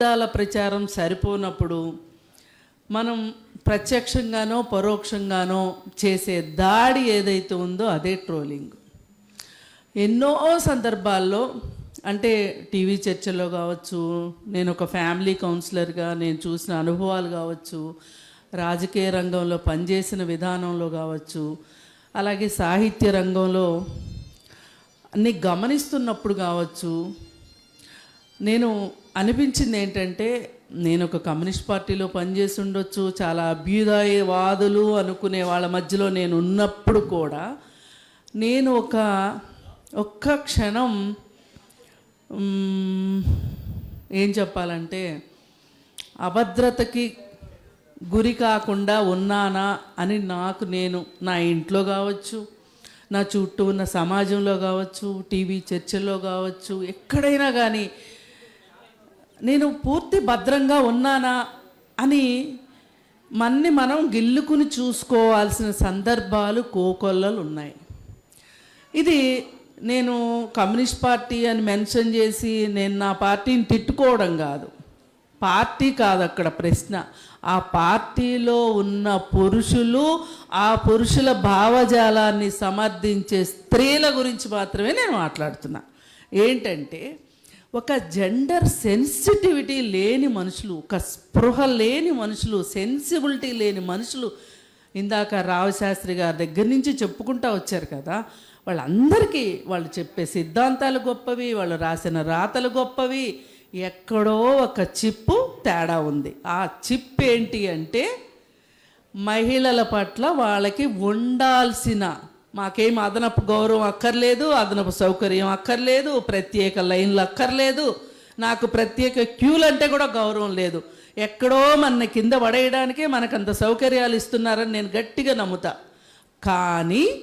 అబద్ధాల ప్రచారం సరిపోనప్పుడు మనం ప్రత్యక్షంగానో పరోక్షంగానో చేసే దాడి ఏదైతే ఉందో అదే ట్రోలింగ్. ఎన్నో సందర్భాల్లో అంటే టీవీ చర్చలో కావచ్చు నేను ఒక ఫ్యామిలీ కౌన్సిలర్గా నేను చూసిన అనుభవాలు కావచ్చు రాజకీయ రంగంలో పనిచేసిన విధానంలో కావచ్చు అలాగే సాహిత్య రంగంలో అన్ని గమనిస్తున్నప్పుడు కావచ్చు నేను అనిపించింది ఏంటంటే నేను ఒక కమ్యూనిస్ట్ పార్టీలో పనిచేసి ఉండొచ్చు చాలా అభ్యుదయవాదులు అనుకునే వాళ్ళ మధ్యలో నేను ఉన్నప్పుడు కూడా నేను ఒక ఒక్క క్షణం ఏం చెప్పాలంటే అభద్రతకి గురి కాకుండా ఉన్నానా అని నాకు నేను నా ఇంట్లో కావచ్చు నా చుట్టూ ఉన్న సమాజంలో కావచ్చు టీవీ చర్చల్లో కావచ్చు ఎక్కడైనా కానీ నేను పూర్తి భద్రంగా ఉన్నానా అని మన్ని మనం గిల్లుకుని చూసుకోవాల్సిన సందర్భాలు కోకొల్లలు ఉన్నాయి. ఇది నేను కమ్యూనిస్ట్ పార్టీ అని మెన్షన్ చేసి నేను నా పార్టీని తిట్టుకోవడం కాదు. పార్టీ కాదు అక్కడ ప్రశ్న. ఆ పార్టీలో ఉన్న పురుషులు ఆ పురుషుల భావజాలాన్ని సమర్థించే స్త్రీల గురించి మాత్రమే నేను మాట్లాడుతున్నా. ఏంటంటే ఒక జెండర్ సెన్సిటివిటీ లేని మనుషులు ఒక స్పృహ లేని మనుషులు సెన్సిబిలిటీ లేని మనుషులు ఇందాక రావశాస్త్రి గారి దగ్గర నుంచి చెప్పుకుంటా వచ్చారు కదా. వాళ్ళందరికీ వాళ్ళు చెప్పే సిద్ధాంతాలు గొప్పవి వాళ్ళు రాసిన రాతలు గొప్పవి. ఎక్కడో ఒక చిప్పు తేడా ఉంది. ఆ చిప్ ఏంటి అంటే మహిళల పట్ల వాళ్ళకి ఉండాల్సిన మాకేం అదనపు గౌరవం అక్కర్లేదు అదనపు సౌకర్యం అక్కర్లేదు ప్రత్యేక లైన్లు అక్కర్లేదు. నాకు ప్రత్యేక క్యూలు అంటే కూడా గౌరవం లేదు. ఎక్కడో మన కింద పడేయడానికే మనకు అంత సౌకర్యాలు ఇస్తున్నారని నేను గట్టిగా నమ్ముతా. కానీ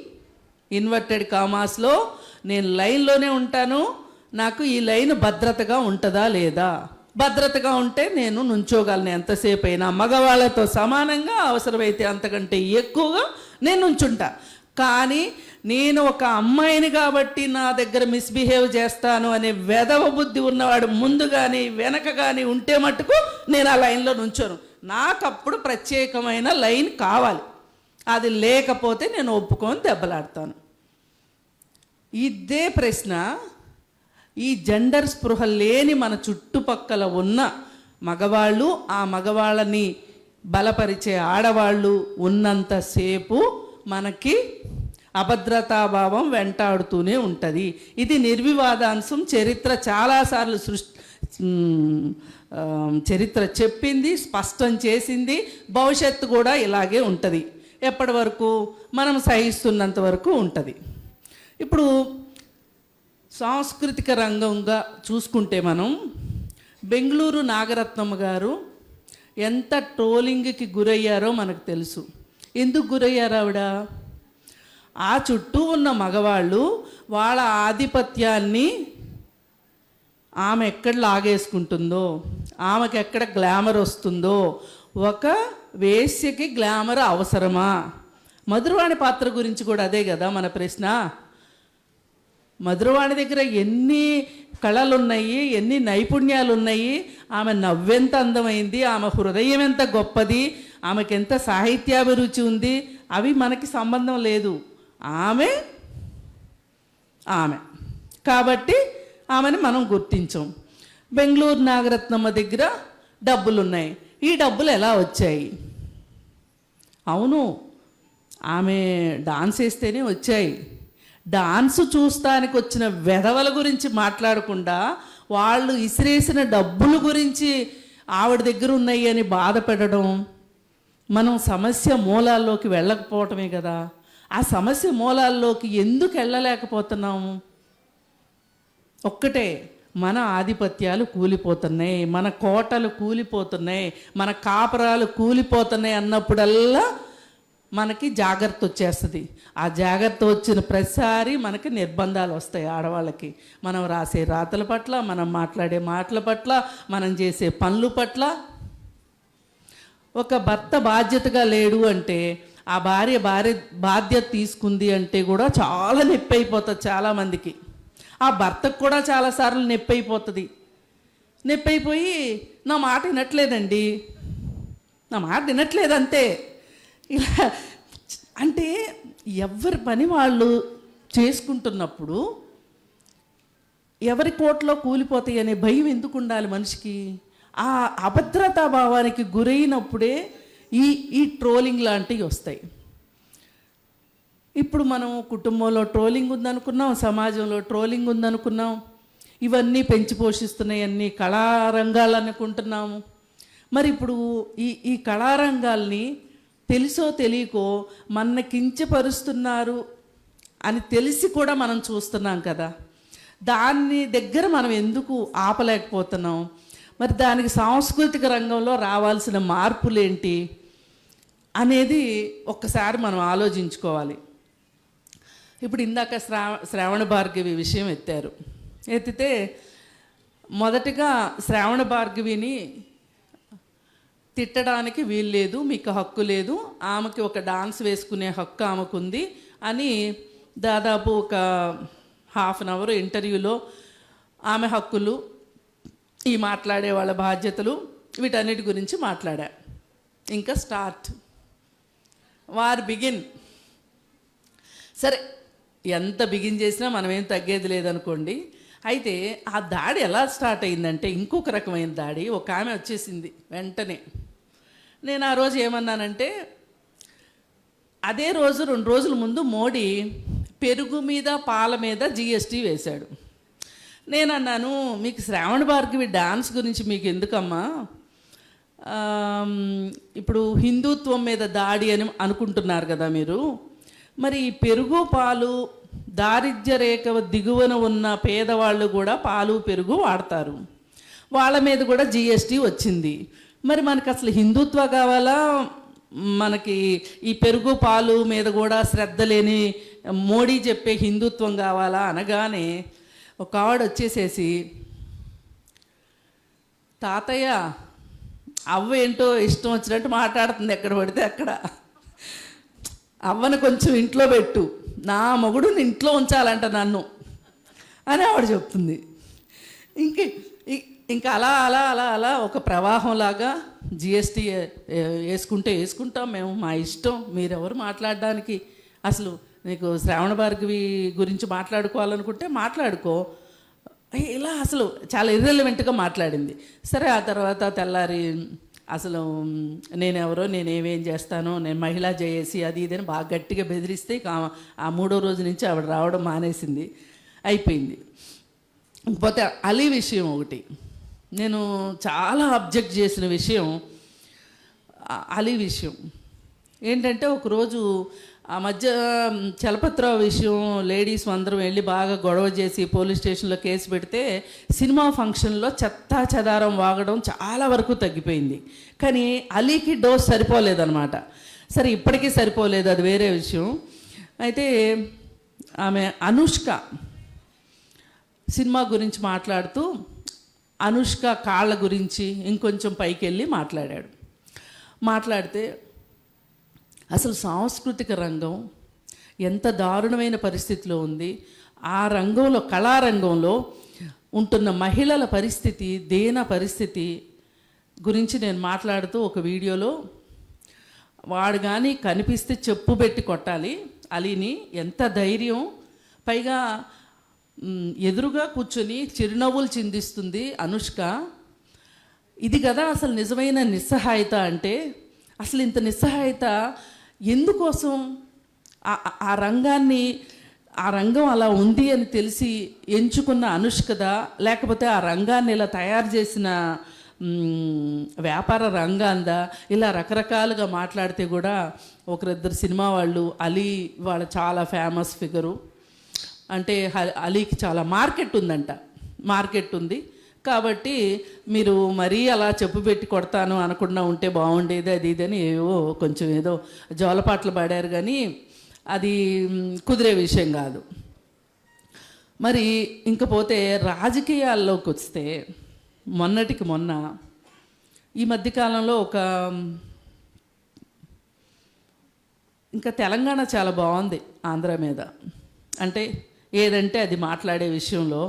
ఇన్వర్టెడ్ కామాస్లో నేను లైన్లోనే ఉంటాను. నాకు ఈ లైన్ భద్రతగా ఉంటుందా లేదా? భద్రతగా ఉంటే నేను నుంచోగలను ఎంతసేపు అయినా మగవాళ్ళతో సమానంగా అవసరమైతే అంతకంటే ఎక్కువగా నేను నుంచుంటా. కానీ నేను ఒక అమ్మాయిని కాబట్టి నా దగ్గర మిస్బిహేవ్ చేస్తాను అనే వెధవ బుద్ధి ఉన్నవాడు ముందు కానీ వెనక కానీ ఉంటే మటుకు నేను ఆ లైన్లో నుంచోను. నాకప్పుడు ప్రత్యేకమైన లైన్ కావాలి. అది లేకపోతే నేను ఒప్పుకొని దెబ్బలాడతాను. ఇదే ప్రశ్న ఈ జెండర్ స్పృహ లేని మన చుట్టుపక్కల ఉన్న మగవాళ్ళు ఆ మగవాళ్ళని బలపరిచే ఆడవాళ్ళు ఉన్నంతసేపు మనకి అభద్రతాభావం వెంటాడుతూనే ఉంటుంది. ఇది నిర్వివాదాంశం. చరిత్ర చాలాసార్లు సృష్టి చరిత్ర చెప్పింది స్పష్టం చేసింది భవిష్యత్తు కూడా ఇలాగే ఉంటుంది. ఎప్పటి వరకు? మనం సహిస్తున్నంత వరకు ఉంటుంది. ఇప్పుడు సాంస్కృతిక రంగంగా చూసుకుంటే మనం బెంగళూరు నాగరత్నమ్మ గారు ఎంత ట్రోలింగ్కి గురయ్యారో మనకు తెలుసు. ఎందుకు గురయ్యారు ఆవిడ? ఆ చుట్టూ ఉన్న మగవాళ్ళు వాళ్ళ ఆధిపత్యాన్ని ఆమె ఎక్కడ లాగేసుకుంటుందో ఆమెకి ఎక్కడ గ్లామర్ వస్తుందో ఒక వేశ్యకి గ్లామర్ అవసరమా? మధురవాణి పాత్ర గురించి కూడా అదే కదా మన ప్రశ్న. మధురవాణి దగ్గర ఎన్ని కళలు ఉన్నాయి ఎన్ని నైపుణ్యాలు ఉన్నాయి ఆమె నవ్వెంత అందమైంది ఆమె హృదయం ఎంత గొప్పది ఆమెకి ఎంత సాహిత్యాభిరుచి ఉంది అవి మనకి సంబంధం లేదు. ఆమె ఆమె. కాబట్టి ఆమెని మనం గుర్తించాం. బెంగళూరు నాగరత్నమ్మ దగ్గర డబ్బులు ఉన్నాయి ఈ డబ్బులు ఎలా వచ్చాయి? అవును ఆమె డాన్స్ వేస్తేనే వచ్చాయి. డాన్స్ చూస్తానికి వచ్చిన వెధవల గురించి మాట్లాడకుండా వాళ్ళు ఇసిరేసిన డబ్బుల గురించి ఆవిడ దగ్గర ఉన్నాయి అని బాధపెట్టడం మనం సమస్య మూలాల్లోకి వెళ్ళకపోవటమే కదా. ఆ సమస్య మూలాల్లోకి ఎందుకు వెళ్ళలేకపోతున్నాము ఒక్కటే మన ఆధిపత్యాలు కూలిపోతున్నాయి మన కోటలు కూలిపోతున్నాయి మన కాపరాలు కూలిపోతున్నాయి అన్నప్పుడల్లా మనకి జాగ్రత్త వచ్చేస్తుంది. ఆ జాగ్రత్త వచ్చిన ప్రతిసారి మనకి నిర్బంధాలు వస్తాయి ఆడవాళ్ళకి. మనం రాసే రాతల పట్ల మనం మాట్లాడే మాటల పట్ల మనం చేసే పనుల పట్ల ఒక భర్త బాధ్యతగా లేడు అంటే ఆ భార్య భార్య బాధ్యత తీసుకుంది అంటే కూడా చాలా నొప్పి అయిపోతుంది చాలామందికి. ఆ భర్తకు కూడా చాలాసార్లు నొప్పి అయిపోతుంది నొప్పి అయిపోయి నా మాట వినట్లేదండి. నా మాట వినట్లేదు అంతే ఇలా అంటే ఎవరి పని వాళ్ళు చేసుకుంటున్నప్పుడు ఎవరి కోట్లో కూలిపోతాయి అనే భయం ఎందుకు ఉండాలి మనిషికి? ఆ అభద్రతా భావానికి గురైనప్పుడే ఈ ఈ ట్రోలింగ్ లాంటివి వస్తాయి. ఇప్పుడు మనం కుటుంబంలో ట్రోలింగ్ ఉందనుకున్నాం సమాజంలో ట్రోలింగ్ ఉందనుకున్నాం ఇవన్నీ పెంచి పోషిస్తున్నాయి అన్ని కళారంగాలు అనుకుంటున్నాము. మరి ఇప్పుడు ఈ ఈ కళారంగాల్ని తెలుసో తెలియకో మన కించపరుస్తున్నారు అని తెలిసి కూడా మనం చూస్తున్నాం కదా. దాన్ని దగ్గర మనం ఎందుకు ఆపలేకపోతున్నాం? మరి దానికి సాంస్కృతిక రంగంలో రావాల్సిన మార్పులేంటి అనేది ఒక్కసారి మనం ఆలోచించుకోవాలి. ఇప్పుడు ఇందాక శ్రావ శ్రావణ భార్గవి విషయం ఎత్తారు. ఎత్తితే మొదటగా శ్రావణ భార్గవిని తిట్టడానికి వీల్లేదు మీకు హక్కు లేదు ఆమెకి ఒక డాన్స్ వేసుకునే హక్కు ఆమెకుంది అని దాదాపు ఒక హాఫ్ అన్ అవర్ ఇంటర్వ్యూలో ఆమె హక్కులు ఈ మాట్లాడే వాళ్ళ బాధ్యతలు వీటన్నిటి గురించి మాట్లాడా. ఇంకా స్టార్ట్. War begin. సరే ఎంత బిగిన్ చేసినా మనమేం తగ్గేది లేదనుకోండి. అయితే ఆ దాడి ఎలా స్టార్ట్ అయిందంటే ఇంకొక రకమైన దాడి. ఒక ఆమె వచ్చేసింది వెంటనే. నేను ఆ రోజు ఏమన్నానంటే అదే రోజు రెండు రోజుల ముందు మోడీ పెరుగు మీద పాల మీద జిఎస్టీ వేశాడు. నేను అన్నాను మీకు శ్రావణ భార్గవి డాన్స్ గురించి మీకు ఎందుకమ్మా? ఇప్పుడు హిందుత్వం మీద దాడి అని అనుకుంటున్నారు కదా మీరు. మరి పెరుగు పాలు దారిద్ర్య రేఖ దిగువన ఉన్న పేదవాళ్ళు కూడా పాలు పెరుగు వాడతారు. వాళ్ళ మీద కూడా జిఎస్టీ వచ్చింది. మరి మనకు అసలు హిందుత్వ కావాలా? మనకి ఈ పెరుగు పాలు మీద కూడా శ్రద్ధ లేని మోడీ చెప్పే హిందుత్వం కావాలా? అనగానే ఒక ఆవిడ వచ్చేసేసి తాతయ్య అవ్వ ఏంటో ఇష్టం వచ్చినట్టు మాట్లాడుతుంది ఎక్కడ పడితే అక్కడ. అవ్వను కొంచెం ఇంట్లో పెట్టు. నా మొగుడుని ఇంట్లో ఉంచాలంట నన్ను. అని ఆవిడ చెప్తుంది. ఇంక ఇంకా అలా అలా అలా అలా ఒక ప్రవాహంలాగా జిఎస్టీ వేసుకుంటే వేసుకుంటాం మేము. మా ఇష్టం. మీరెవరు మాట్లాడడానికి? అసలు నీకు శ్రావణ భార్గవి గురించి మాట్లాడుకోవాలనుకుంటే మాట్లాడుకో. ఇలా అసలు చాలా ఇర్రెలవెంట్గా మాట్లాడింది. సరే ఆ తర్వాత తెల్లారి అసలు నేనెవరో నేనేమేం చేస్తానో నేను మహిళా జేఏసి అది ఇది అని బాగా గట్టిగా బెదిరిస్తే ఇక ఆ- మూడో రోజు నుంచి ఆవిడ రావడం మానేసింది. అయిపోయింది. పోతే అలీ విషయం ఒకటి. నేను చాలా అబ్జెక్ట్ చేసిన విషయం అలీ విషయం. ఏంటంటే ఒకరోజు ఆ మధ్య చలపతిరావు విషయం లేడీస్ అందరం వెళ్ళి బాగా గొడవ చేసి పోలీస్ స్టేషన్లో కేసు పెడితే సినిమా ఫంక్షన్లో చెత్తా చెదారం వాగడం చాలా వరకు తగ్గిపోయింది. కానీ అలీకి డోస్ సరిపోలేదన్నమాట. సరే ఇప్పటికీ సరిపోలేదు అది వేరే విషయం. అయితే ఆమె అనుష్క సినిమా గురించి మాట్లాడుతూ అనుష్క కాళ్ళ గురించి ఇంకొంచెం పైకి వెళ్ళి మాట్లాడాడు. మాట్లాడితే అసలు సాంస్కృతిక రంగం ఎంత దారుణమైన పరిస్థితిలో ఉంది. ఆ రంగంలో కళారంగంలో ఉంటున్న మహిళల పరిస్థితి దేన పరిస్థితి గురించి నేను మాట్లాడుతూ ఒక వీడియోలో వాడు కానీ కనిపిస్తే చెప్పు పెట్టి కొట్టాలి. అలీని ఎంత ధైర్యం. పైగా ఎదురుగా కూర్చొని చిరునవ్వులు చిందిస్తుంది అనుష్క. ఇది కదా అసలు నిజమైన నిస్సహాయత అంటే. అసలు ఇంత నిస్సహాయత ఎందుకోసం ఆ- ఆ- రంగాన్ని ఆ రంగం అలా ఉంది అని తెలిసి ఎంచుకున్న అనుష్కదా లేకపోతే ఆ రంగాన్ని ఇలా తయారు చేసిన వ్యాపార రంగాందా ఇలా రకరకాలుగా మాట్లాడితే కూడా ఒకరిద్దరు సినిమా వాళ్ళు అలీ వాళ్ళ చాలా ఫేమస్ ఫిగరు అంటే అలీకి చాలా మార్కెట్ ఉందంట. మార్కెట్ ఉంది. కాబట్టి మీరు మరీ అలా చెప్పు పెట్టి కొడతాను అనకుండా ఉంటే బాగుండేది అది ఇది అని ఏవో కొంచెం ఏదో జోలపాట్లు పాడారు కానీ అది కుదిరే విషయం కాదు. మరి ఇంకపోతే రాజకీయాల్లోకి వస్తే మొన్నటికి మొన్న ఈ మధ్యకాలంలో ఒక ఇంకా తెలంగాణ చాలా బాగుంది ఆంధ్ర మీద. అంటే ఏదంటే అది మాట్లాడే విషయంలో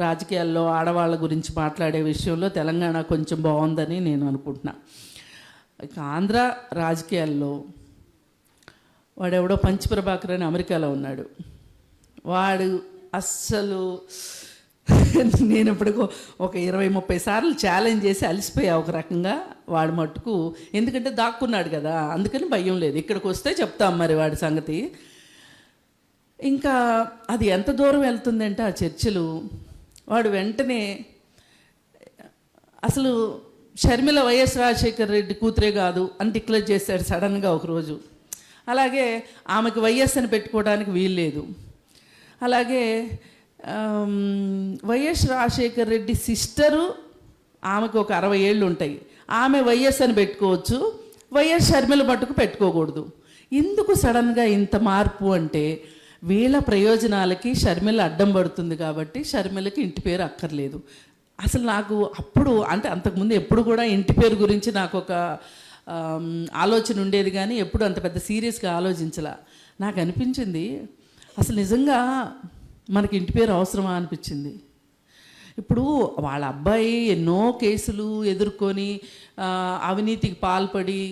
రాజకీయాల్లో ఆడవాళ్ళ గురించి మాట్లాడే విషయంలో తెలంగాణ కొంచెం బాగుందని నేను అనుకుంటున్నా. ఇక ఆంధ్ర రాజకీయాల్లో వాడెవడో పంచప్రభాకర్ అని అమెరికాలో ఉన్నాడు. వాడు అస్సలు నేను ఇప్పటికో ఒక ఇరవై ముప్పై సార్లు ఛాలెంజ్ చేసి అలసిపోయా ఒక రకంగా వాడు మట్టుకు. ఎందుకంటే దాక్కున్నాడు కదా అందుకని భయం లేదు. ఇక్కడికి వస్తే చెప్తాం మరి వాడి సంగతి. ఇంకా అది ఎంత దూరం వెళ్తుందంటే ఆ చర్చలు వాడు వెంటనే అసలు షర్మిల వైఎస్ రాజశేఖర్ రెడ్డి కూతురే కాదు అని డిక్లేర్ చేశాడు సడన్గా ఒకరోజు అలాగే ఆమెకు వైఎస్ అని పెట్టుకోవడానికి వీల్లేదు అలాగే వైఎస్ రాజశేఖర్ రెడ్డి సిస్టరు ఆమెకు ఒక అరవై ఏళ్ళు ఉంటాయి. ఆమె వైఎస్ అని పెట్టుకోవచ్చు వైఎస్ షర్మిల మట్టుకు పెట్టుకోకూడదు. ఎందుకు సడన్గా ఇంత మార్పు అంటే వీళ్ళ ప్రయోజనాలకి షర్మిల అడ్డం పడుతుంది కాబట్టి షర్మిలకి ఇంటి పేరు అక్కర్లేదు. అసలు నాకు అప్పుడు అంటే అంతకుముందు ఎప్పుడు కూడా ఇంటి పేరు గురించి నాకు ఒక ఆలోచన ఉండేది కానీ ఎప్పుడు అంత పెద్ద సీరియస్గా ఆలోచించలా. నాకు అనిపించింది అసలు నిజంగా మనకి ఇంటి పేరు అవసరమా అనిపించింది. ఇప్పుడు వాళ్ళ అబ్బాయి ఎన్నో కేసులు ఎదుర్కొని అవినీతికి పాల్పడి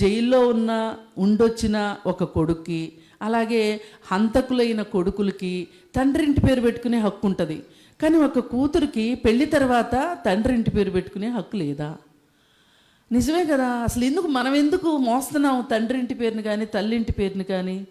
జైల్లో ఉన్న ఉండొచ్చిన ఒక కొడుక్కి అలాగే హంతకులైన కొడుకులకి తండ్రి ఇంటి పేరు పెట్టుకునే హక్కు ఉంటుంది. కానీ ఒక కూతురికి పెళ్ళి తర్వాత తండ్రి ఇంటి పేరు పెట్టుకునే హక్కు లేదా? నిజమే కదా అసలు ఎందుకు మనం ఎందుకు మోస్తున్నాం తండ్రి ఇంటి పేరుని కానీ తల్లి ఇంటి పేరుని కానీ?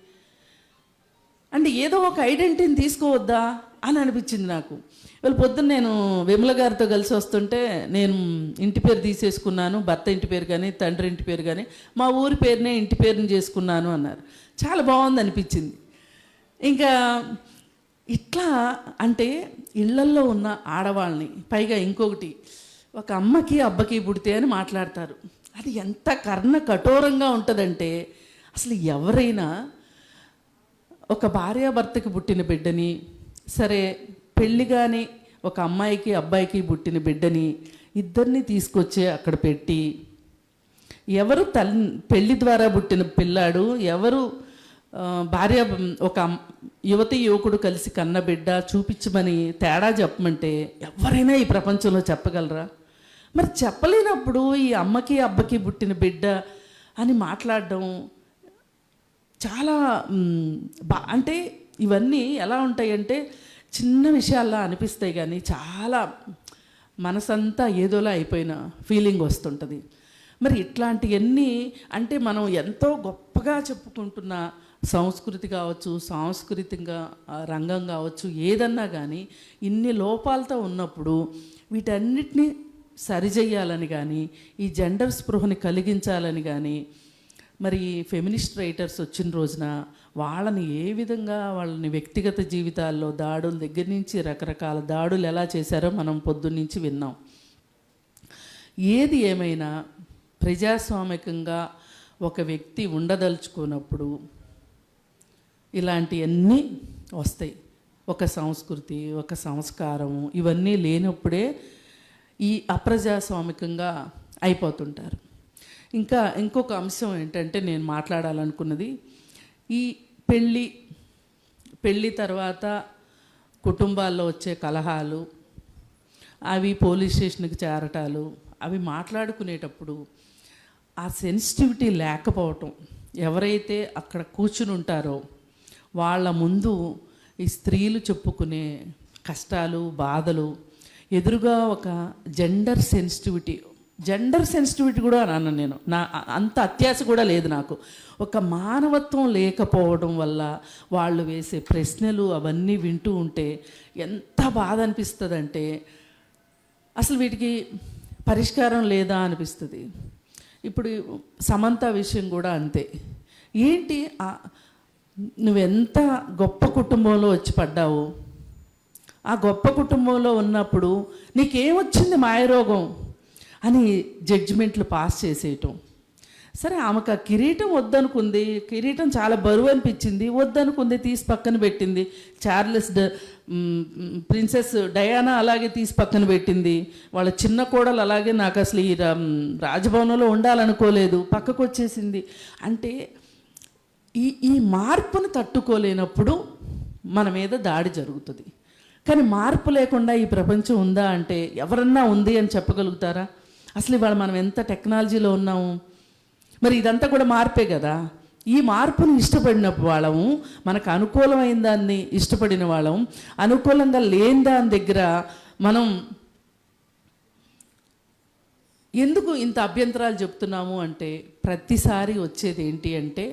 అంటే ఏదో ఒక ఐడెంటిటీని తీసుకోవద్దా అని అనిపించింది నాకు. ఇవాళ పొద్దున్న నేను విమల గారితో కలిసి వస్తుంటే నేను ఇంటి పేరు తీసేసుకున్నాను భర్త ఇంటి పేరు కానీ తండ్రి ఇంటి పేరు కానీ మా ఊరి పేరునే ఇంటి పేరుని చేసుకున్నాను అన్నారు. చాలా బాగుంది అనిపించింది ఇంకా ఇట్లా అంటే ఇళ్ళల్లో ఉన్న ఆడవాళ్ళని పైగా ఇంకొకటి ఒక అమ్మకి అబ్బకి పుడితే అని మాట్లాడతారు. అది ఎంత కర్ణ కఠోరంగా ఉంటుందంటే అసలు ఎవరైనా ఒక భార్యాభర్తకి పుట్టిన బిడ్డని సరే పెళ్ళిగాని ఒక అమ్మాయికి అబ్బాయికి పుట్టిన బిడ్డని ఇద్దరిని తీసుకొచ్చి అక్కడ పెట్టి ఎవరు తల్లి పెళ్ళి ద్వారా పుట్టిన పిల్లాడు ఎవరు భార్య ఒక యువతి యువకుడు కలిసి కన్న బిడ్డ చూపించమని తేడా చెప్పమంటే ఎవరైనా ఈ ప్రపంచంలో చెప్పగలరా? మరి చెప్పలేనప్పుడు ఈ అమ్మకి అబ్బకి పుట్టిన బిడ్డ అని మాట్లాడడం చాలా బా అంటే ఇవన్నీ ఎలా ఉంటాయంటే చిన్న విషయాల్లా అనిపిస్తాయి కానీ చాలా మనసంతా ఏదోలా అయిపోయిన ఫీలింగ్ వస్తుంటుంది. మరి ఇట్లాంటివన్నీ అంటే మనం ఎంతో గొప్పగా చెప్పుకుంటున్నా సంస్కృతి కావచ్చు సాంస్కృతికంగా రంగం కావచ్చు ఏదన్నా కానీ ఇన్ని లోపాలతో ఉన్నప్పుడు వీటన్నిటిని సరిచేయాలని కానీ ఈ జెండర్ స్పృహని కలిగించాలని కానీ మరి ఫెమినిస్ట్ రైటర్స్ వచ్చిన రోజున వాళ్ళని ఏ విధంగా వాళ్ళని వ్యక్తిగత జీవితాల్లో దాడుల దగ్గర నుంచి రకరకాల దాడులు ఎలా చేశారో మనం పొద్దున్నుంచి విన్నాం. ఏది ఏమైనా ప్రజాస్వామికంగా ఒక వ్యక్తి ఉండదలుచుకున్నప్పుడు ఇలాంటివన్నీ వస్తాయి. ఒక సంస్కృతి ఒక సంస్కారం ఇవన్నీ లేనప్పుడే ఈ అప్రజాస్వామికంగా అయిపోతుంటారు. ఇంకా ఇంకొక అంశం ఏంటంటే నేను మాట్లాడాలనుకున్నది ఈ పెళ్ళి పెళ్ళి తర్వాత కుటుంబాల్లో వచ్చే కలహాలు అవి పోలీస్ స్టేషన్కి చేరటాలు అవి మాట్లాడుకునేటప్పుడు ఆ సెన్సిటివిటీ లేకపోవటం ఎవరైతే అక్కడ కూర్చుని ఉంటారో వాళ్ళ ముందు ఈ స్త్రీలు చెప్పుకునే కష్టాలు బాధలు ఎదురుగా ఒక జెండర్ సెన్సిటివిటీ జెండర్ సెన్సిటివిటీ కూడా అన్నాను నేను. నా అంత అత్యాశ కూడా లేదు నాకు. ఒక మానవత్వం లేకపోవడం వల్ల వాళ్ళు వేసే ప్రశ్నలు అవన్నీ వింటూ ఉంటే ఎంత బాధ అనిపిస్తుందంటే అసలు వీటికి పరిష్కారం లేదా అనిపిస్తుంది. ఇప్పుడు సమంత విషయం కూడా అంతే. ఏంటి నువ్వెంత గొప్ప కుటుంబంలో వచ్చి పడ్డావు? ఆ గొప్ప కుటుంబంలో ఉన్నప్పుడు నీకేమొచ్చింది మాయరోగం? అని జడ్జిమెంట్లు పాస్ చేసేయటం. సరే ఆమెకు ఆ కిరీటం వద్దనుకుంది. కిరీటం చాలా బరువు అనిపించింది. వద్దనుకుంది తీసి పక్కన పెట్టింది. చార్లెస్ డ ప్రిన్సెస్ డయానా అలాగే తీసి పక్కన పెట్టింది. వాళ్ళ చిన్న కోడలు అలాగే నాకు అసలు ఈ రా- రాజభవనంలో ఉండాలనుకోలేదు. పక్కకు వచ్చేసింది అంటే ఈ ఈ మార్పును తట్టుకోలేనప్పుడు మన మీద దాడి జరుగుతుంది. కానీ మార్పు లేకుండా ఈ ప్రపంచం ఉందా అంటే ఎవరన్నా ఉంది అని చెప్పగలుగుతారా? అసలు ఇవాళ మనం ఎంత టెక్నాలజీలో ఉన్నాము? మరి ఇదంతా కూడా మార్పే కదా. ఈ మార్పును ఇష్టపడిన వాళ్ళము మనకు అనుకూలమైన దాన్ని ఇష్టపడిన వాళ్ళం అనుకూలంగా లేని దాని దగ్గర మనం ఎందుకు ఇంత అభ్యంతరాలు చెప్తున్నాము అంటే ప్రతిసారి వచ్చేది ఏంటి అంటే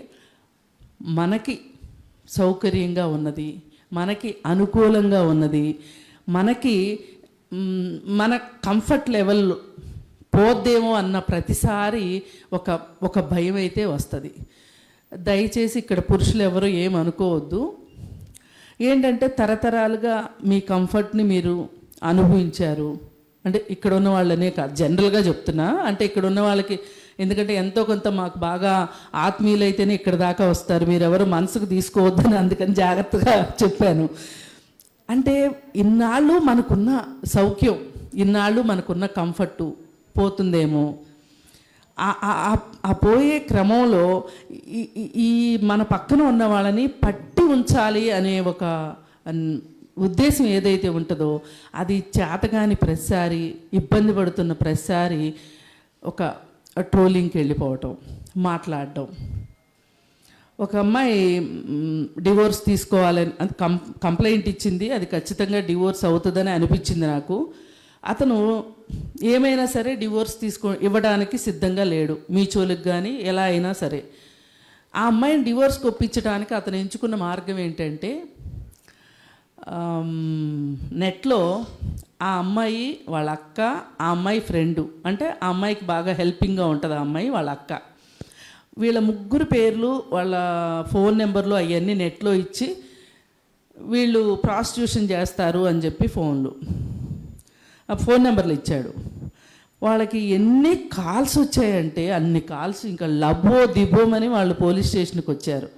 మనకి సౌకర్యంగా ఉన్నది మనకి అనుకూలంగా ఉన్నది మనకి మన కంఫర్ట్ లెవెల్ పోద్దేమో అన్న ప్రతిసారి ఒక ఒక భయం అయితే వస్తుంది. దయచేసి ఇక్కడ పురుషులు ఎవరు ఏమనుకోవద్దు ఏంటంటే తరతరాలుగా మీ కంఫర్ట్ని మీరు అనుభవించారు. అంటే ఇక్కడ ఉన్న వాళ్ళనే కాదు జనరల్గా చెప్తున్నా అంటే ఇక్కడ ఉన్న వాళ్ళకి ఎందుకంటే ఎంతో కొంత మాకు బాగా ఆత్మీయులైతేనే ఇక్కడ దాకా వస్తారు. మీరు ఎవరు మనసుకు తీసుకోవద్దని అందుకని జాగ్రత్తగా చెప్పాను. అంటే ఇన్నాళ్ళు మనకున్న సౌఖ్యం ఇన్నాళ్ళు మనకున్న కంఫర్టు పోతుందేమో. ఆ- ఆ- పోయే క్రమంలో ఈ- మన పక్కన ఉన్న వాళ్ళని పట్టి ఉంచాలి అనే ఒక ఉద్దేశం ఏదైతే ఉంటుందో అది చేతగాని ప్రతిసారి ఇబ్బంది పడుతున్న ప్రతిసారి ఒక ట్రోలింగ్కి వెళ్ళిపోవటం మాట్లాడటం ఒక అమ్మాయి డివోర్స్ తీసుకోవాలని అది కం కంప్లైంట్ ఇచ్చింది అది ఖచ్చితంగా డివోర్స్ అవుతుందని అనిపించింది నాకు. అతను ఏమైనా సరే డివోర్స్ తీసుకో ఇవ్వడానికి సిద్ధంగా లేడు మీచోలకు కానీ ఎలా అయినా సరే. ఆ అమ్మాయిని డివోర్స్కి ఒప్పించడానికి అతను ఎంచుకున్న మార్గం ఏంటంటే నెట్లో ఆ అమ్మాయి వాళ్ళ అక్క ఆ అమ్మాయి ఫ్రెండు. అంటే ఆ అమ్మాయికి బాగా హెల్పింగ్గా ఉంటుంది ఆ అమ్మాయి వాళ్ళ అక్క. వీళ్ళ ముగ్గురు పేర్లు వాళ్ళ ఫోన్ నెంబర్లు అవన్నీ నెట్లో ఇచ్చి వీళ్ళు ప్రాస్టిట్యూషన్ చేస్తారు అని చెప్పి ఫోన్లు. ఆ ఫోన్ నెంబర్లు ఇచ్చాడు. వాళ్ళకి ఎన్ని కాల్స్ వచ్చాయంటే అన్ని కాల్స్ ఇంకా లబో దిబోమని వాళ్ళు పోలీస్ స్టేషన్కి వచ్చారు.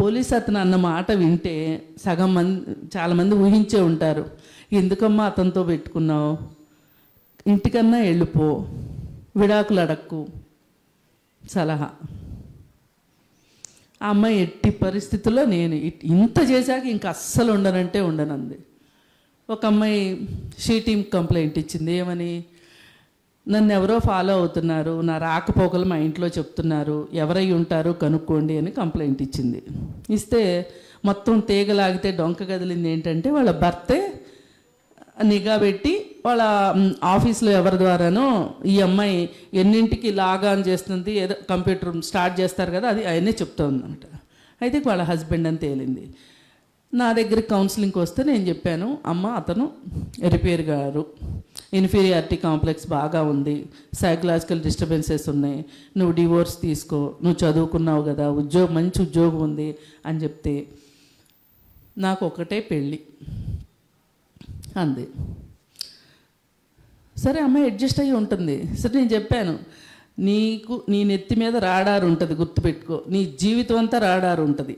పోలీస్ అతను అన్న మాట వింటే సగం మంది చాలామంది ఊహించే ఉంటారు. ఎందుకమ్మా అతనితో పెట్టుకున్నావు? ఇంటికన్నా వెళ్ళిపో. విడాకులు అడక్కు. సలహా. ఆ అమ్మాయి ఎట్టి పరిస్థితుల్లో నేను ఇంత చేశాక ఇంకా అస్సలు ఉండనంటే ఉండనంది. ఒక అమ్మాయి షీ టీమ్ కంప్లైంట్ ఇచ్చింది. ఏమని? నన్ను ఎవరో ఫాలో అవుతున్నారు నా రాకపోకలు మా ఇంట్లో చెప్తున్నారు ఎవరై ఉంటారు కనుక్కోండి అని కంప్లైంట్ ఇచ్చింది. ఇస్తే మొత్తం తీగలాగితే డొంక కదిలింది ఏంటంటే వాళ్ళ భర్తే నిఘా పెట్టి వాళ్ళ ఆఫీస్లో ఎవరి ద్వారానో ఈ అమ్మాయి ఎన్నింటికి లాగాన్ చేస్తుంది ఏదో కంప్యూటర్ స్టార్ట్ చేస్తారు కదా అది ఆయనే చెప్తా అనమాట అయితే వాళ్ళ హస్బెండ్ అని తేలింది. నా దగ్గర కౌన్సిలింగ్కి వస్తే నేను చెప్పాను అమ్మ అతను రిపేర్ గారు ఇన్ఫీరియారిటీ కాంప్లెక్స్ బాగా ఉంది. సైకలాజికల్ డిస్టర్బెన్సెస్ ఉన్నాయి. నువ్వు డివోర్స్ తీసుకో నువ్వు చదువుకున్నావు కదా ఉద్యోగం మంచి ఉద్యోగం ఉంది అని చెప్తే నాకు ఒకటే పెళ్ళి. అంది. సరే అమ్మాయి అడ్జస్ట్ అయ్యి ఉంటుంది. సరే నేను చెప్పాను. నీకు నీ నెత్తి మీద రాడారు ఉంటుంది గుర్తుపెట్టుకో. నీ జీవితం అంతా రాడారు ఉంటుంది.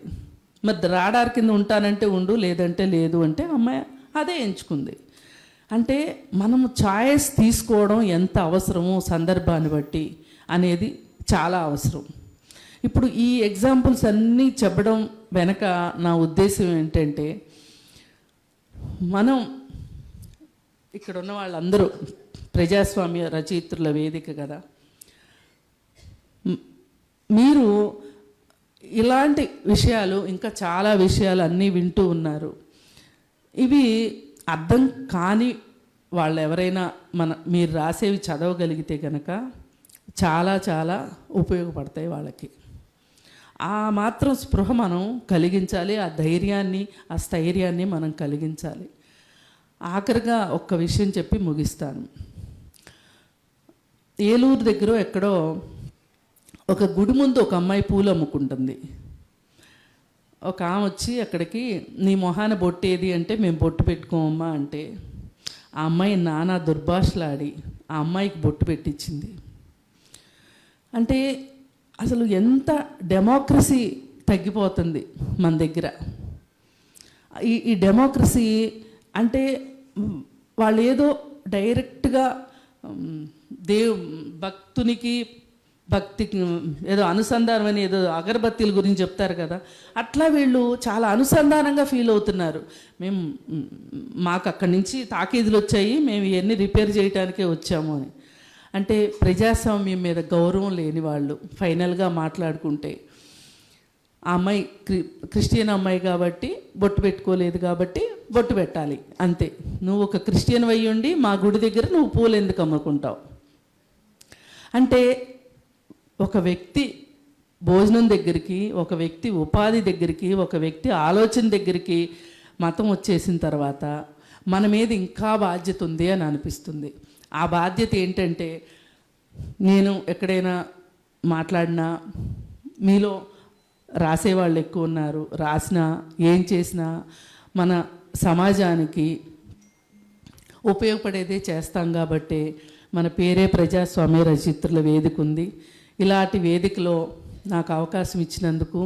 మరి రాడార్ కింద ఉంటానంటే ఉండు లేదంటే లేదు అంటే అమ్మాయి అదే ఎంచుకుంది. అంటే మనము ఛాయిస్ తీసుకోవడం ఎంత అవసరమో సందర్భాన్ని బట్టి అనేది చాలా అవసరం. ఇప్పుడు ఈ ఎగ్జాంపుల్స్ అన్నీ చెప్పడం వెనక నా ఉద్దేశం ఏంటంటే మనం ఇక్కడ ఉన్న వాళ్ళందరూ ప్రజాస్వామ్య రచయిత్రుల వేదిక కదా. మీరు ఇలాంటి విషయాలు ఇంకా చాలా విషయాలు అన్నీ వింటూ ఉన్నారు. ఇవి అర్థం కాని వాళ్ళు ఎవరైనా మన మీరు రాసేవి చదవగలిగితే కనుక చాలా చాలా ఉపయోగపడతాయి వాళ్ళకి. ఆ మాత్రం స్పృహ మనం కలిగించాలి ఆ ధైర్యాన్ని ఆ స్థైర్యాన్ని మనం కలిగించాలి. ఆఖరిగా ఒక్క విషయం చెప్పి ముగిస్తాను. ఏలూరు దగ్గర ఎక్కడో ఒక గుడి ముందు ఒక అమ్మాయి పూలు అమ్ముకుంటుంది. ఒక ఆమె వచ్చి అక్కడికి నీ మొహాన బొట్టు ఏది అంటే మేము బొట్టు పెట్టుకోమమ్మా అంటే ఆ అమ్మాయి నానా దుర్భాషలాడి ఆ అమ్మాయికి బొట్టు పెట్టించింది అంటే అసలు ఎంత డెమోక్రసీ తగ్గిపోతుంది మన దగ్గర. ఈ ఈ డెమోక్రసీ అంటే వాళ్ళు ఏదో డైరెక్ట్గా దేవ్ భక్తునికి భక్తికి ఏదో అనుసంధానం అని ఏదో అగరబత్తీల గురించి చెప్తారు కదా. అట్లా వీళ్ళు చాలా అనుసంధానంగా ఫీల్ అవుతున్నారు. మేము మాకు అక్కడి నుంచి తాకీదులు వచ్చాయి మేము ఇవన్నీ రిపేర్ చేయడానికే వచ్చాము అని. అంటే ప్రజాస్వామ్యం మీద గౌరవం లేని వాళ్ళు ఫైనల్గా మాట్లాడుకుంటే. ఆ అమ్మాయి క్రి క్రిస్టియన్ అమ్మాయి కాబట్టి బొట్టు పెట్టుకోలేదు కాబట్టి బొట్టు పెట్టాలి అంతే. నువ్వు ఒక క్రిస్టియన్ అయ్యి ఉండి మా గుడి దగ్గర నువ్వు పూలు ఎందుకు అమ్ముకుంటావు? అంటే ఒక వ్యక్తి భోజనం దగ్గరికి ఒక వ్యక్తి ఉపాధి దగ్గరికి ఒక వ్యక్తి ఆలోచన దగ్గరికి మతం వచ్చేసిన తర్వాత మన మీద ఇంకా బాధ్యత ఉంది అని అనిపిస్తుంది. ఆ బాధ్యత ఏంటంటే నేను ఎక్కడైనా మాట్లాడినా మీలో రాసేవాళ్ళు ఎక్కువ ఉన్నారు. రాసినా ఏం చేసినా మన సమాజానికి ఉపయోగపడేదే చేస్తాం కాబట్టి మన పేరే ప్రజాస్వామ్య రచయిత్రుల వేదిక ఉంది. ఇలాంటి వేదికలో నాకు అవకాశం ఇచ్చినందుకు